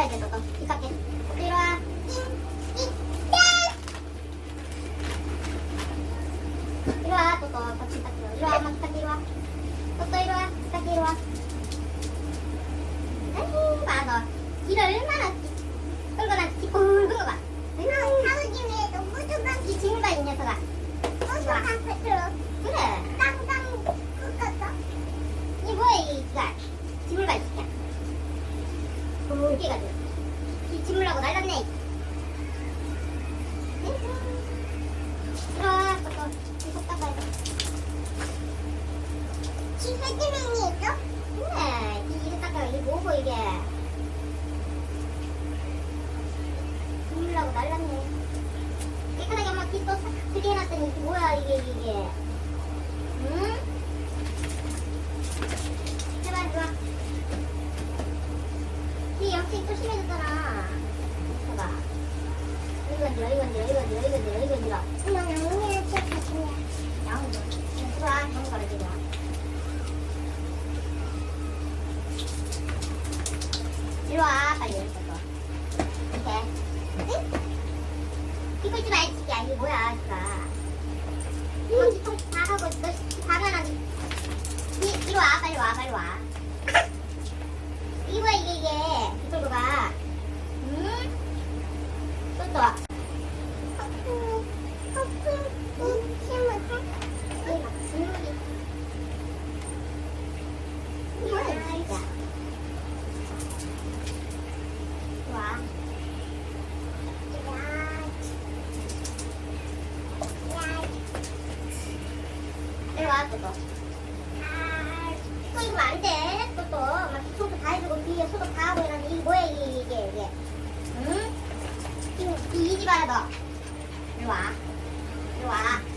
たいといかけこちはん。뭐야 웃겨가지고 침물라고 날랐네. 들어와 네? 아, 저거 무섭다고 집에 뜨는 게 있어? 그래 이거 닦아 이게 뭐고 이게? 침물라고 날랐네. 깨끗하게 막 뒷도 싹 들게 해놨더니 뭐야 이게 이게? 응? 와, 빨리 와, 빨리 와. 이거 이게 이게 이걸로 가. 음, 또 와. 와, 또 또. 一百的，扔完，扔完了。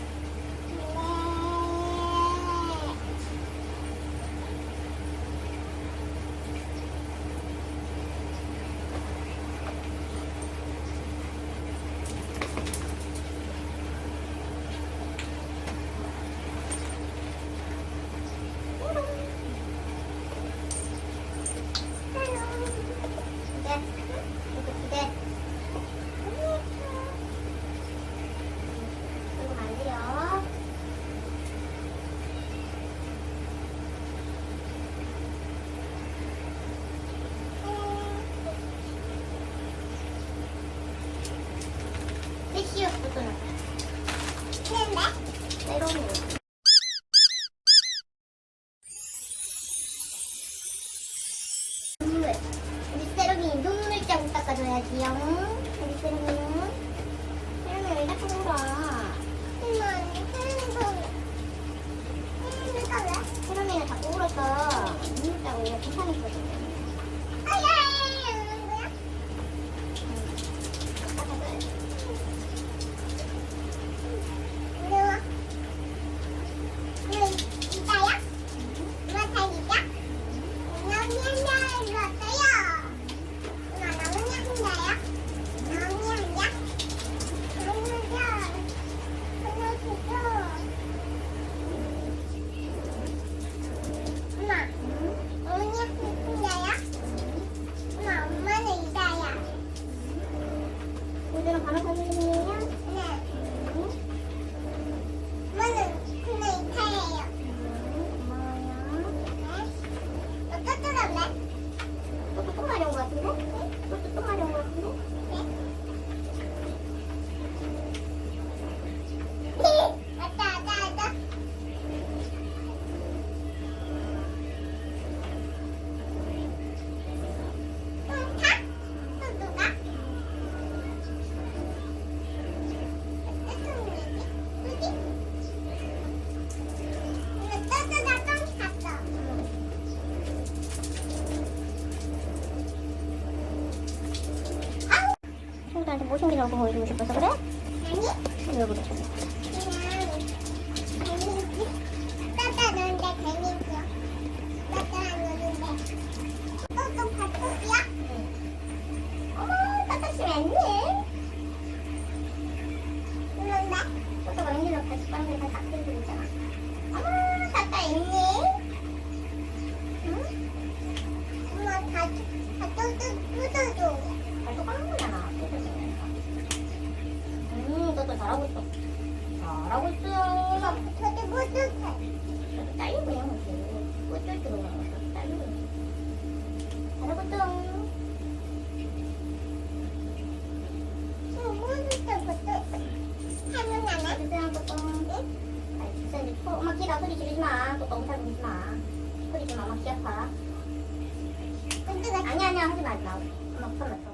삼촌이라고 보여주고 싶어서 그래? 아니 왜 그래? 다 숟가락에 다 닦이고 뜯어줘. เรามาเปิด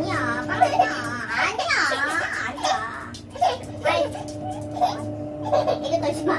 아니야. 빨리 나. 안 돼요. 안 돼요. 이거 더 심하.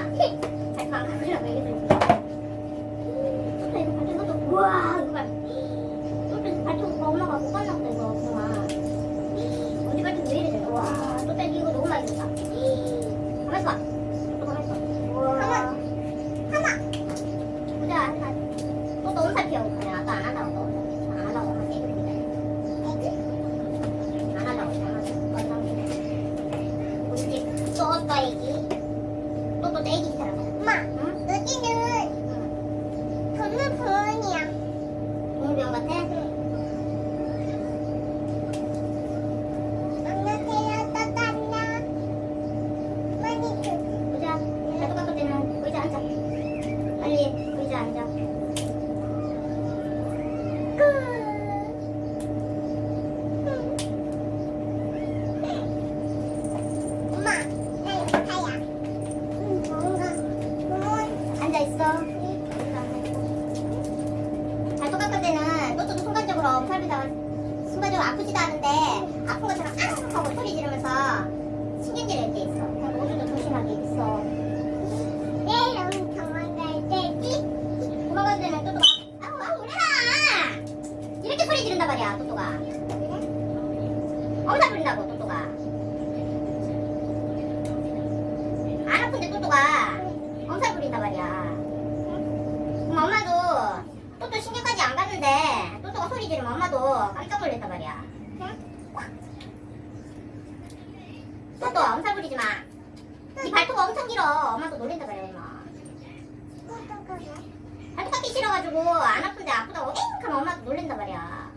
Bye. 부리지 마. 네 발톱 엄청 길어. 엄마 또 놀린다 그래 엄마. 발톱 깎기 싫어가지고 안 아픈데 아프다고 엥 하면 엄마 또 놀린다 말이야.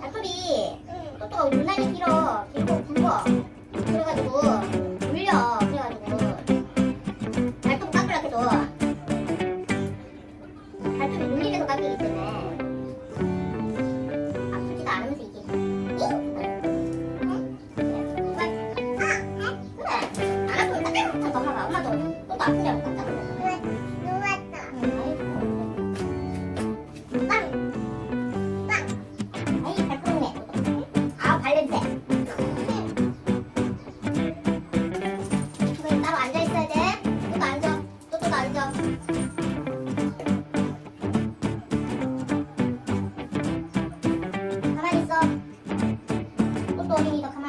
발톱이 또또가 유난히 길어. 길고 굵어. 그래가지고. pomimo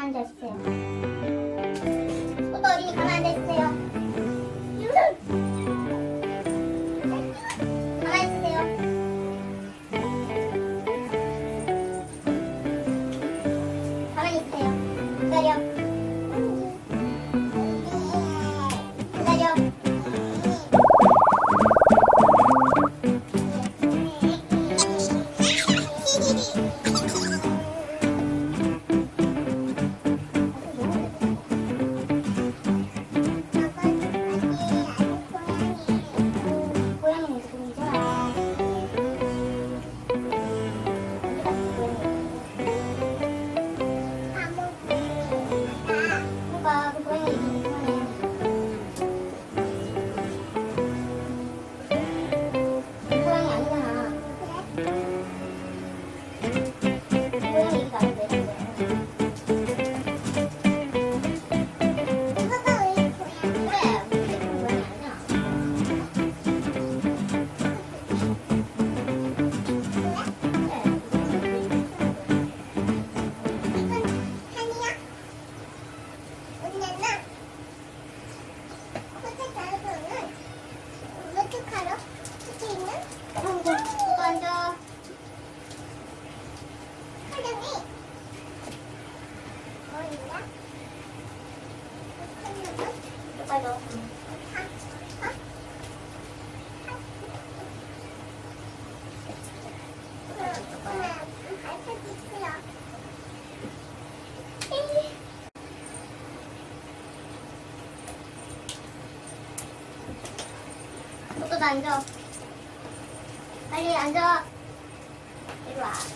앉아. 빨리 앉아. 이리 와.